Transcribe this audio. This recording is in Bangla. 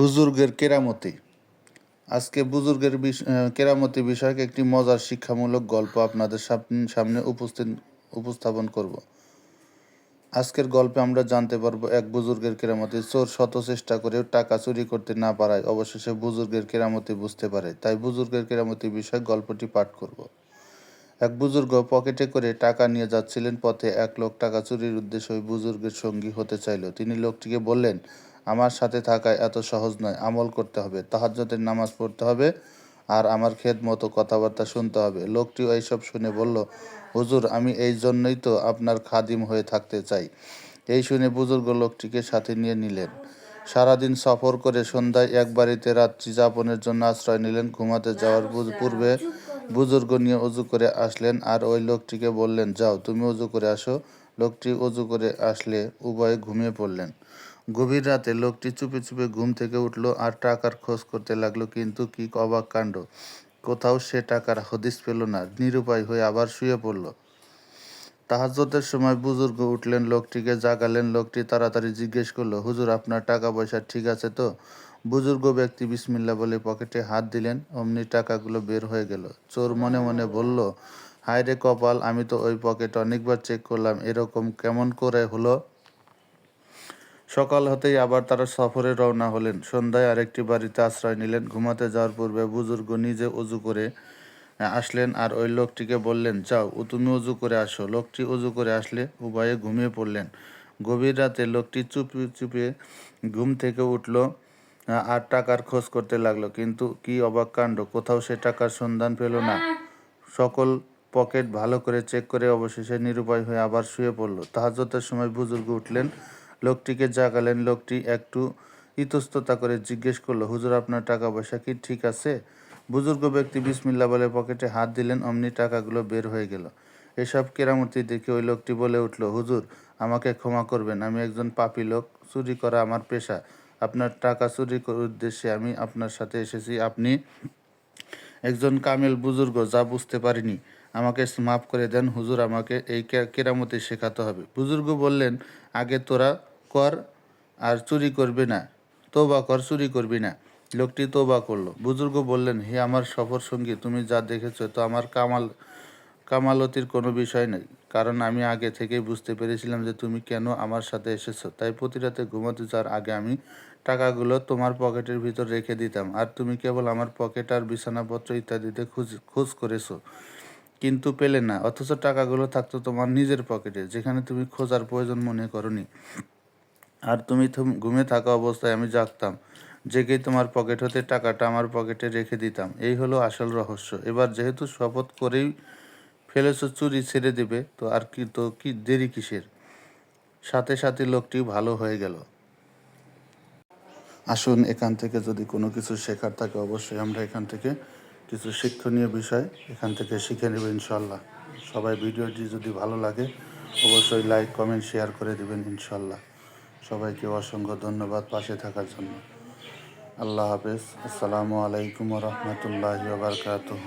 বুজুর্গের কেরামতি। আজকে বুজুর্গের কেরামতি বিষয়ক একটি মজার শিক্ষামূলক গল্প আপনাদের সামনে উপস্থিত, উপস্থাপন করব। আজকের গল্পে আমরা জানতে পারব এক বুজুর্গের কেরামতি চোর শত চেষ্টা করেও টাকা চুরি করতে না পারায়, অবশেষে বুজুর্গের কেরামতি বুঝতে পারে। তাই বুজুর্গের কেরামতি বিষয়ক গল্পটি পাঠ করব। এক বুজুর্গ পকেটে করে টাকা নিয়ে যাচ্ছিলেন, পথে এক লোক টাকা চুরির উদ্দেশ্যে ওই বুজুর্গের সঙ্গী হতে চাইল। তিনি লোকটিকে বললেন আমার সাথে থাকায় এত সহজ নয়। আমল করতে হবে তাহাজ্জতের নামাজ পড়তে হবে আর আমার খেদ মতো কথাবার্তা শুনতে হবে। লোকটি এইসব শুনে বলল, হুজুর, আমি এই জন্যই তো আপনার খাদিম হয়ে থাকতে চাই। এই শুনে বুজুর্গ লোকটিকে সাথে নিয়ে নিলেন। সারাদিন সফর করে সন্ধ্যায় এক বাড়িতে, রাত্রি যাপনের জন্য আশ্রয় নিলেন। ঘুমাতে যাওয়ার পূর্বে বুজুর্গ নিয়ে অজু করে আসলেন আর ওই লোকটিকে বললেন, যাও, তুমি অজু করে আসো। লোকটি অজু করে আসলে উভয়ে ঘুমিয়ে পড়লেন। গভীর রাতে লোকটি চুপে চুপে ঘুম থেকে উঠল আর টাকার খোঁজ করতে লাগল, কিন্তু কি অবাক কাণ্ড। কোথাও সে টাকার হদিস পেল না, নিরুপায় হয়ে আবার শুয়ে পড়ল। তাহাজ্জতের সময় বুজুর্গ উঠলেন, লোকটিকে জাগালেন। লোকটি তাড়াতাড়ি জিজ্ঞেস করল, হুজুর, আপনার টাকা পয়সা ঠিক আছে তো? বুজুর্গ ব্যক্তি বিসমিল্লা বলে পকেটে হাত দিলেন, অমনি টাকাগুলো বের হয়ে গেল। চোর মনে মনে বলল হায় রে কপাল, আমি তো ওই পকেট অনেকবার চেক করলাম, এরকম কেমন করে হলো? সকাল হতেই আবার তারা সফরে রওনা হলেন। সন্ধ্যায় আরেকটি বাড়িতে আশ্রয় নিলেন। ঘুমাতে যাওয়ার পূর্বে বুজুর্গ নিজে উজু করে আসলেন আর ওই লোকটিকে বললেন, যাও, ও তুমি উজু করে আসো। লোকটি উজু করে আসলে উভয়ে ঘুমিয়ে পড়লেন। গভীর রাতে লোকটি চুপি চুপে ঘুম থেকে উঠল আর টাকার খোঁজ করতে লাগল। কিন্তু কি অবাক কাণ্ড, কোথাও সে টাকার সন্ধান পেল না। সকল পকেট ভালো করে চেক করে অবশেষে নিরুপায় হয়ে আবার শুয়ে পড়ল। তাহাজতের সময় বুজুর্গ উঠলেন লোকটিকে জাগালেন। লোকটি একটু ইতস্ততা করে জিজ্ঞেস করল, হুজুর, আপনার টাকা পয়সা কি ঠিক আছে? বুজুর্গ ব্যক্তি বিসমিল্লা বলে পকেটে হাত দিলেন, অমনি টাকাগুলো বের হয়ে গেল। এসব কেরামতি দেখে ওই লোকটি বলে উঠল, হুজুর, আমাকে ক্ষমা করবেন, আমি একজন পাপী লোক, চুরি করা আমার পেশা। আপনার টাকা চুরি করার উদ্দেশ্যে আমি আপনার সাথে এসেছি। আপনি একজন কামেল বুজুর্গ, যা বুঝতে পারিনি। আমাকে মাফ করে দেন, হুজুর, আমাকে এই কেরামতি শেখাতে হবে। বুজুর্গ বললেন, আগে তোরা কর আর চুরি করবে না তোবা কর, চুরি করবি না। লোকটি তোবা করল। বুজুর্গ বললেন, হে আমার সফর সঙ্গী, তুমি যা দেখেছ তো আমার কামাল, কামালতির কোনো বিষয় নেই। কারণ আমি আগে থেকেই বুঝতে পেরেছিলাম যে তুমি কেন আমার সাথে এসেছ। তাই প্রতি রাতে ঘুমাতে যাওয়ার আগে আমি টাকাগুলো তোমার পকেটের ভিতর রেখে দিতাম। আর তুমি কেবল আমার পকেট আর বিছানাপত্র ইত্যাদিতে খোঁজ খোঁজ করেছ। কিন্তু পেলে না। অথচ টাকাগুলো থাকতো তোমার নিজের পকেটে, যেখানে তুমি খোঁজার প্রয়োজন মনে করনি। আর তুমি ঘুমে থাকা অবস্থায় আমি জাগতাম। জেগে তোমার পকেট হতে টাকাটা আমার পকেটে রেখে দিতাম। এই হলো আসল রহস্য। এবার যেহেতু শপথ করেই ফেলেছো, চুরি ছেড়ে দেবে, তো আর কি, তো কি, দেরি কিসের? সাথে সাথে লোকটি ভালো হয়ে গেল। আসুন, এখান থেকে যদি কোনো কিছু শেখার থাকে, অবশ্যই আমরা এখান থেকে কিছু শিক্ষণীয় বিষয় এখান থেকে শিখে নেব, ইনশাল্লাহ। সবাই ভিডিওটি যদি ভালো লাগে, অবশ্যই লাইক কমেন্ট শেয়ার করে দেবেন, ইনশাল্লাহ। সবাইকে অসংখ্য ধন্যবাদ পাশে থাকার জন্য। আল্লাহ হাফেজ। আসসালামু আলাইকুম রহমতুল্লাহ বারকাতুহ।